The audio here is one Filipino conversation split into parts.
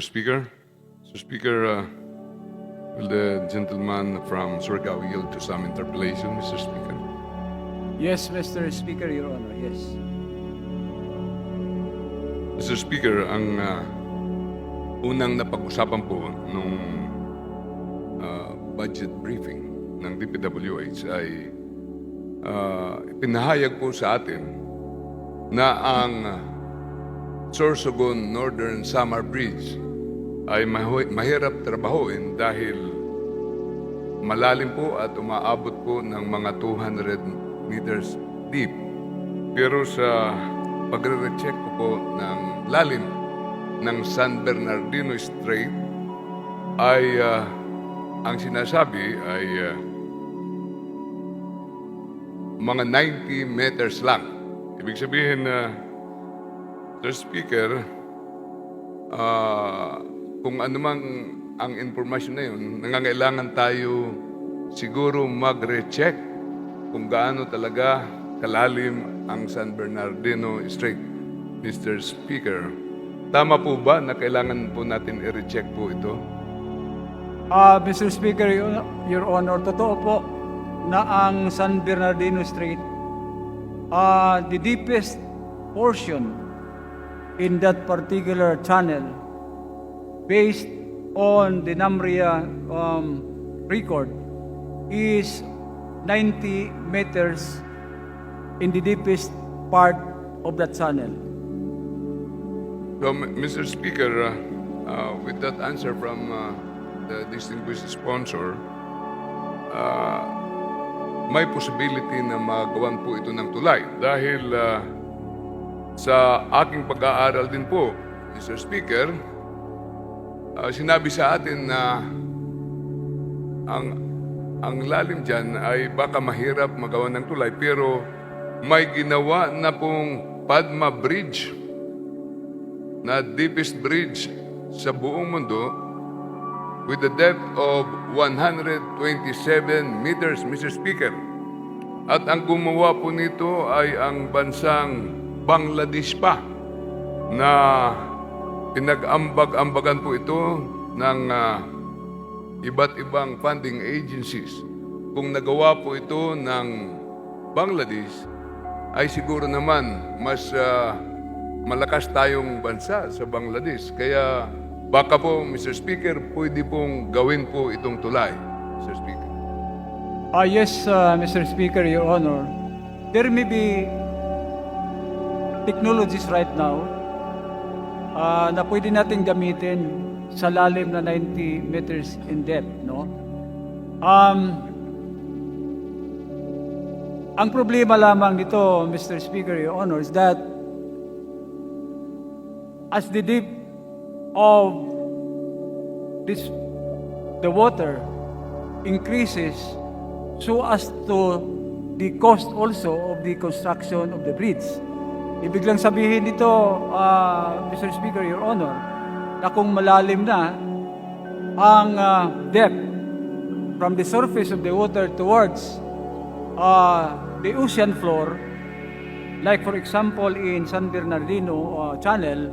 Mr. Speaker. Mr. Speaker, uh, will the gentleman from Surigao yield to some interpellation, Mr. Speaker? Yes, Mr. Speaker, Your Honor, yes. Mr. Speaker, ang uh, unang napag-usapan po nung uh, budget briefing ng DPWH ay uh, pinahayag po sa atin na ang Sorsogon Northern Summer Bridge ay mahirap trabahuin dahil malalim po at umaabot po ng mga 200 meters deep. Pero sa pagre-recheck ko po ng lalim ng San Bernardino Strait ay ah, ang sinasabi ay ah, mga 90 meters lang. Ibig sabihin na Mr. Speaker, ah, kung ano mang ang information na yun, nangangailangan tayo siguro mag-recheck kung gaano talaga kalalim ang San Bernardino Strait. Mr. Speaker, tama po ba na kailangan po natin i-recheck po ito? Ah, Mr. Speaker, Your Honor, totoo po na ang San Bernardino Strait, ah, the deepest portion in that particular channel, based on the NAMRIA um, record, is 90 meters in the deepest part of that channel. So, Mr. Speaker, uh, uh, with that answer from uh, the distinguished sponsor, uh, may possibility na magawan po ito ng tulay dahil uh, sa aking pag-aaral din po, Mr. Speaker, uh, sinabi sa atin na ang ang lalim dyan ay baka mahirap magawa ng tulay pero may ginawa na pong Padma Bridge na deepest bridge sa buong mundo with a depth of 127 meters, Mr. Speaker. At ang gumawa po nito ay ang bansang Bangladesh pa na pinag-ambag-ambagan po ito ng ah, iba't ibang funding agencies. Kung nagawa po ito ng Bangladesh, ay siguro naman mas ah, malakas tayong bansa sa Bangladesh. Kaya baka po, Mr. Speaker, pwede pong gawin po itong tulay, Mr. Speaker. Ah, yes, uh, Mr. Speaker, Your Honor. There may be technologies right now ah, na pwede natin gamitin sa lalim na 90 meters in depth, no? Um, ang problema lamang dito, Mr. Speaker, Your Honor, is that as the deep of this the water increases so as to the cost also of the construction of the bridge. Ibig lang sabihin dito, ah, Mr. Speaker, Your Honor, na kung malalim na ang ah, depth from the surface of the water towards ah, the ocean floor, like for example in San Bernardino uh, Channel,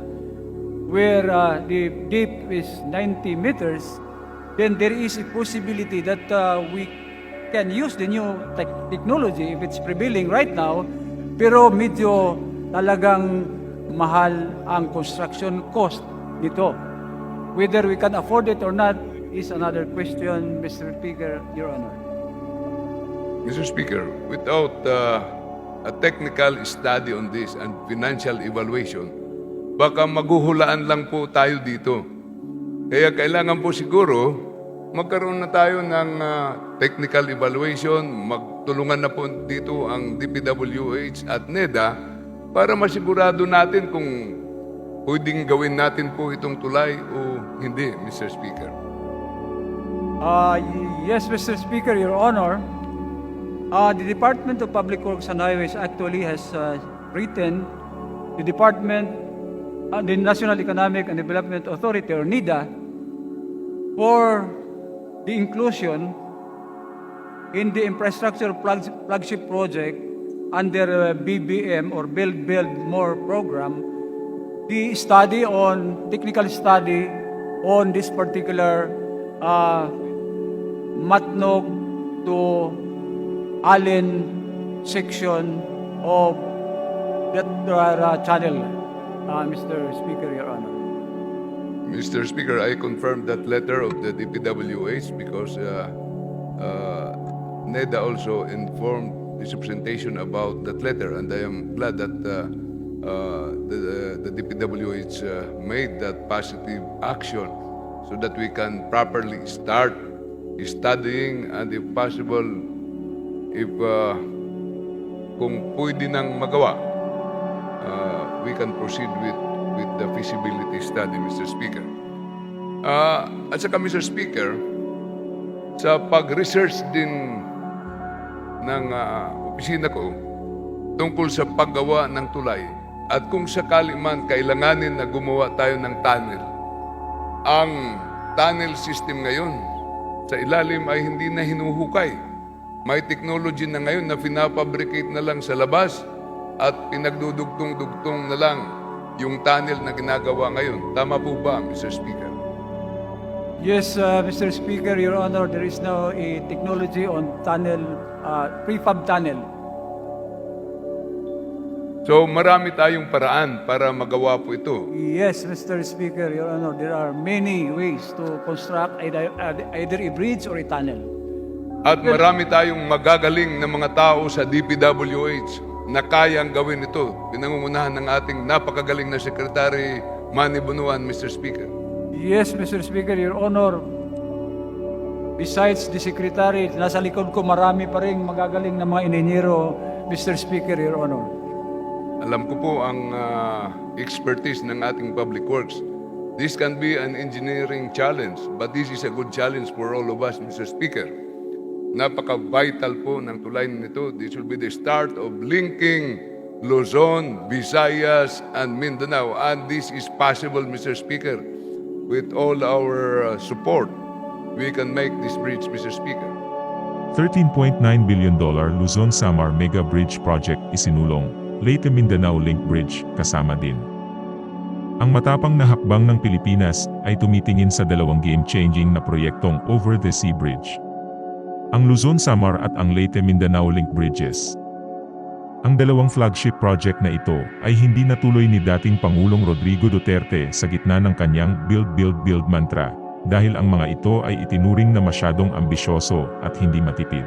where uh, the deep is 90 meters, then there is a possibility that uh, we can use the new tech- technology if it's prevailing right now, pero medyo talagang mahal ang construction cost nito. Whether we can afford it or not is another question, Mr. Speaker, Your Honor. Mr. Speaker, without uh, a technical study on this and financial evaluation, baka maguhulaan lang po tayo dito. Kaya kailangan po siguro magkaroon na tayo ng uh, technical evaluation, magtulungan na po dito ang DPWH at NEDA para masigurado natin kung pwedeng gawin natin po itong tulay o hindi, Mr. Speaker. Uh, yes, Mr. Speaker, Your Honor. Uh, the Department of Public Works and Highways actually has uh, written the Department, uh, the National Economic and Development Authority, or NIDA, for the inclusion in the infrastructure flag- flagship project under uh, BBM or Build Build More program, the study on technical study on this particular uh, Matnog to Allen section of that uh, channel, uh, Mr. Speaker, Your Honor. Mr. Speaker, I confirm that letter of the DPWH because uh, uh, NEDA also informed this representation about that letter, and I am glad that uh, uh, the, the DPWH uh, made that positive action so that we can properly start studying and if possible, if uh, kung pwede nang magawa, uh, we can proceed with with the feasibility study, Mr. Speaker. Ah, at saka, Mr. Speaker, sa pag-research din ng ah, opisina ko tungkol sa paggawa ng tulay at kung sakali man kailanganin na gumawa tayo ng tunnel, ang tunnel system ngayon sa ilalim ay hindi na hinuhukay. May technology na ngayon na pinapabricate na lang sa labas at pinagdudugtong-dugtong na lang yung tunnel na ginagawa ngayon. Tama po ba, Mr. Speaker? Yes, uh, Mr. Speaker, Your Honor, there is now a technology on tunnel, uh, prefab tunnel. So marami tayong paraan para magawa po ito. Yes, Mr. Speaker, Your Honor, there are many ways to construct either, either a bridge or a tunnel. At marami tayong magagaling na mga tao sa DPWH na kayang gawin ito. Pinangungunahan ng ating napakagaling na Secretary Manny Bunuan, Mr. Speaker. Yes, Mr. Speaker, Your Honor, besides the Secretary, nasa likod ko marami pa rin magagaling na mga ininyero, Mr. Speaker, Your Honor. Alam ko po ang ah, expertise ng ating public works. This can be an engineering challenge, but this is a good challenge for all of us, Mr. Speaker. Napaka-vital po ng tulay nito. This will be the start of linking Luzon, Visayas, and Mindanao. And this is possible, Mr. Speaker. With all our uh, support, we can make this bridge, Mr. Speaker. $13.9 billion Luzon-Samar Mega Bridge Project isinulong, Leyte Mindanao Link Bridge kasama din. Ang matapang na hakbang ng Pilipinas ay tumitingin sa dalawang game-changing na proyektong Over the Sea Bridge. Ang Luzon-Samar at ang Leyte Mindanao Link Bridges. Ang dalawang flagship project na ito ay hindi natuloy ni dating Pangulong Rodrigo Duterte sa gitna ng kanyang Build Build Build mantra dahil ang mga ito ay itinuring na masyadong ambisyoso at hindi matipid.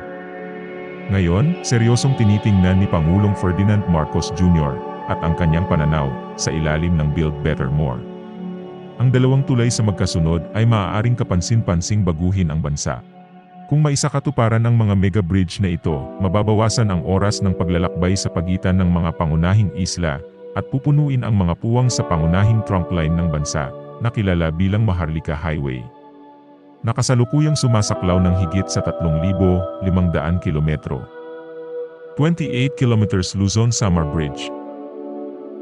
Ngayon, seryosong tinitingnan ni Pangulong Ferdinand Marcos Jr. at ang kanyang pananaw sa ilalim ng Build Better More. Ang dalawang tulay sa magkasunod ay maaaring kapansin-pansing baguhin ang bansa. Kung maisakatuparan ang mga mega bridge na ito, mababawasan ang oras ng paglalakbay sa pagitan ng mga pangunahing isla at pupunuin ang mga puwang sa pangunahing trunk line ng bansa, na kilala bilang Maharlika Highway. Nakasalukuyang sumasaklaw ng higit sa 3,500 kilometro. 28 kilometers Luzon Summer Bridge.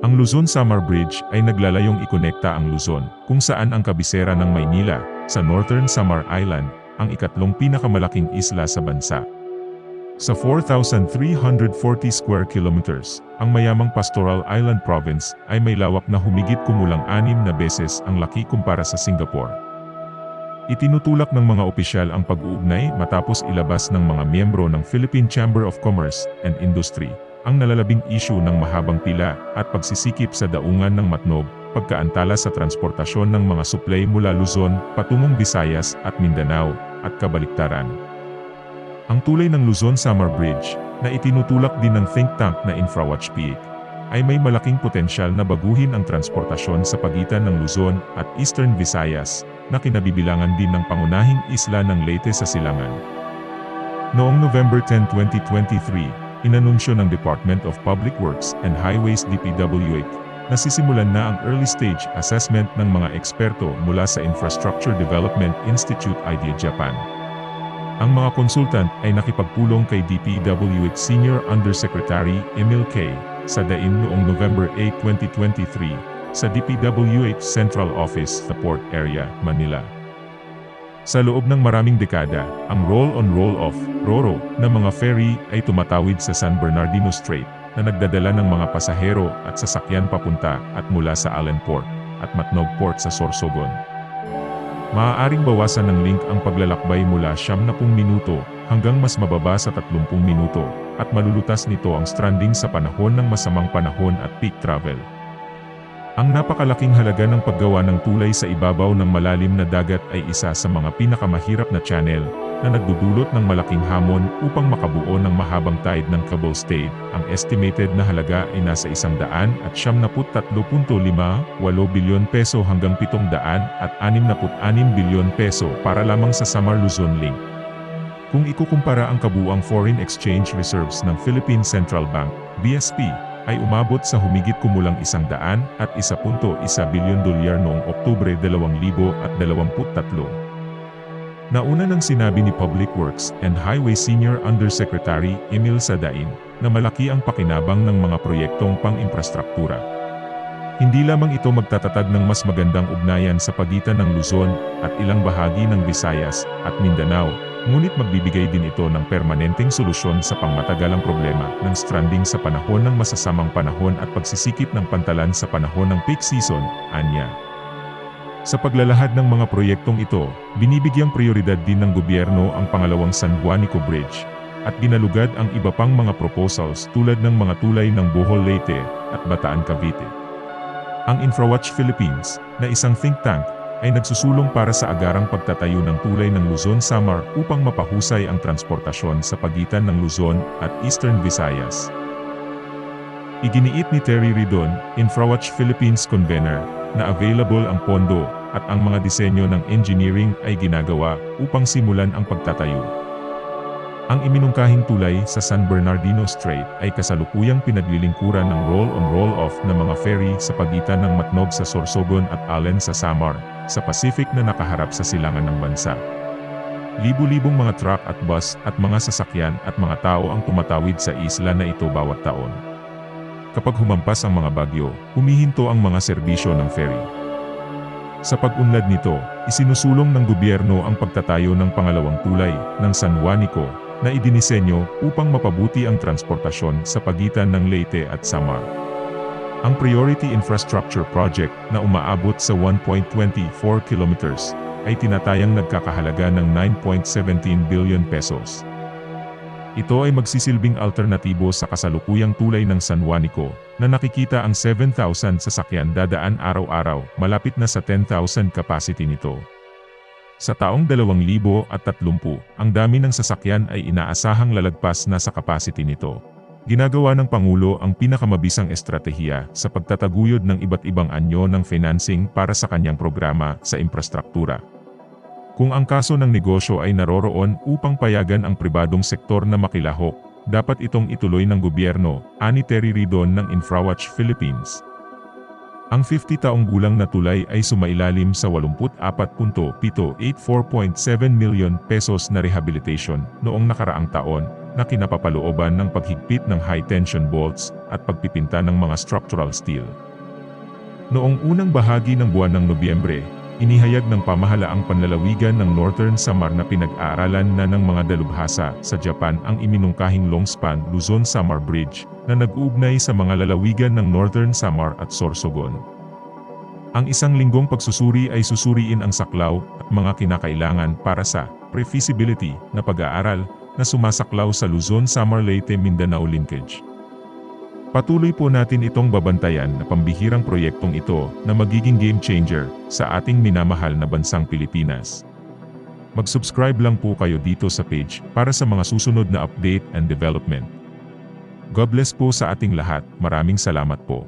Ang Luzon Summer Bridge ay naglalayong ikonekta ang Luzon, kung saan ang kabisera ng Maynila, sa Northern Samar Island, ang ikatlong pinakamalaking isla sa bansa. Sa 4,340 square kilometers, ang mayamang Pastoral Island Province ay may lawak na humigit kumulang anim na beses ang laki kumpara sa Singapore. Itinutulak ng mga opisyal ang pag-uugnay matapos ilabas ng mga miyembro ng Philippine Chamber of Commerce and Industry ang nalalabing issue ng mahabang pila at pagsisikip sa daungan ng matnog, pagkaantala sa transportasyon ng mga suplay mula Luzon patungong Visayas at Mindanao at kabaliktaran. Ang tulay ng Luzon Summer Bridge, na itinutulak din ng think tank na InfraWatch PIC, ay may malaking potensyal na baguhin ang transportasyon sa pagitan ng Luzon at Eastern Visayas, na kinabibilangan din ng pangunahing isla ng Leyte sa Silangan. Noong November 10, 2023, inanunsyo ng Department of Public Works and Highways DPWH na sisimulan na ang early stage assessment ng mga eksperto mula sa Infrastructure Development Institute IDEA Japan. Ang mga konsultant ay nakipagpulong kay DPWH Senior Undersecretary Emil K. sa DAIN noong November 8, 2023 sa DPWH Central Office sa Port Area, Manila. Sa loob ng maraming dekada, ang roll-on roll-off, RORO, na mga ferry ay tumatawid sa San Bernardino Strait na nagdadala ng mga pasahero at sasakyan papunta at mula sa Allen Port at Matnog Port sa Sorsogon. maaaring bawasan ng link ang paglalakbay mula 70 minuto hanggang mas mababa sa 30 minuto, at malulutas nito ang stranding sa panahon ng masamang panahon at peak travel. Ang napakalaking halaga ng paggawa ng tulay sa ibabaw ng malalim na dagat ay isa sa mga pinakamahirap na channel na nagdudulot ng malaking hamon upang makabuo ng mahabang tide ng Cabo State. Ang estimated na halaga ay nasa 100 at 73.58 bilyon peso hanggang 700 at 66 bilyon peso para lamang sa Samar Luzon Link. Kung ikukumpara ang kabuang foreign exchange reserves ng Philippine Central Bank, BSP, ay umabot sa humigit kumulang isang daan at 1.1 bilyon dolyar noong Oktubre 2023. Nauna nang sinabi ni Public Works and Highway Senior Undersecretary Emil Sadain na malaki ang pakinabang ng mga proyektong pang-imprastruktura. Hindi lamang ito magtatatag ng mas magandang ugnayan sa pagitan ng Luzon at ilang bahagi ng Visayas at Mindanao, ngunit magbibigay din ito ng permanenteng solusyon sa pangmatagalang problema ng stranding sa panahon ng masasamang panahon at pagsisikip ng pantalan sa panahon ng peak season, anya. Sa paglalahad ng mga proyektong ito, binibigyang prioridad din ng gobyerno ang pangalawang San Juanico Bridge, at ginalugad ang iba pang mga proposals tulad ng mga tulay ng Bohol Leyte at Bataan Cavite. Ang InfraWatch Philippines, na isang think tank, ay nagsusulong para sa agarang pagtatayo ng tulay ng Luzon Samar upang mapahusay ang transportasyon sa pagitan ng Luzon at Eastern Visayas. Iginiit ni Terry Ridon, InfraWatch Philippines convener, na available ang pondo at ang mga disenyo ng engineering ay ginagawa upang simulan ang pagtatayo. Ang iminungkahing tulay sa San Bernardino Strait ay kasalukuyang pinaglilingkuran ng roll-on roll-off na mga ferry sa pagitan ng Matnog sa Sorsogon at Allen sa Samar, sa Pacific na nakaharap sa silangan ng bansa. Libu-libong mga truck at bus at mga sasakyan at mga tao ang tumatawid sa isla na ito bawat taon. Kapag humampas ang mga bagyo, humihinto ang mga serbisyo ng ferry. Sa pag-unlad nito, isinusulong ng gobyerno ang pagtatayo ng pangalawang tulay ng San Juanico na idinisenyo upang mapabuti ang transportasyon sa pagitan ng Leyte at Samar. Ang Priority Infrastructure Project na umaabot sa 1.24 kilometers ay tinatayang nagkakahalaga ng 9.17 billion pesos. Ito ay magsisilbing alternatibo sa kasalukuyang tulay ng San Juanico na nakikita ang 7,000 sasakyan dadaan araw-araw malapit na sa 10,000 capacity nito. Sa taong 2030, ang dami ng sasakyan ay inaasahang lalagpas na sa capacity nito. Ginagawa ng Pangulo ang pinakamabisang estratehiya sa pagtataguyod ng iba't ibang anyo ng financing para sa kanyang programa sa infrastruktura. Kung ang kaso ng negosyo ay naroroon upang payagan ang pribadong sektor na makilahok, dapat itong ituloy ng gobyerno, ani Terry Ridon ng InfraWatch Philippines. Ang 50 taong gulang na tulay ay sumailalim sa 84.784.7 million pesos na rehabilitation noong nakaraang taon na kinapapalooban ng paghigpit ng high-tension bolts at pagpipinta ng mga structural steel. Noong unang bahagi ng buwan ng Nobyembre, inihayag ng pamahalaang panlalawigan ng Northern Samar na pinag-aaralan na ng mga dalubhasa sa Japan ang iminungkahing longspan Luzon Samar Bridge na nag-uugnay sa mga lalawigan ng Northern Samar at Sorsogon. Ang isang linggong pagsusuri ay susuriin ang saklaw at mga kinakailangan para sa pre-feasibility na pag-aaral na sumasaklaw sa Luzon Samar Leyte Mindanao linkage. Patuloy po natin itong babantayan na pambihirang proyektong ito na magiging game changer sa ating minamahal na bansang Pilipinas. Mag-subscribe lang po kayo dito sa page para sa mga susunod na update and development. God bless po sa ating lahat. Maraming salamat po.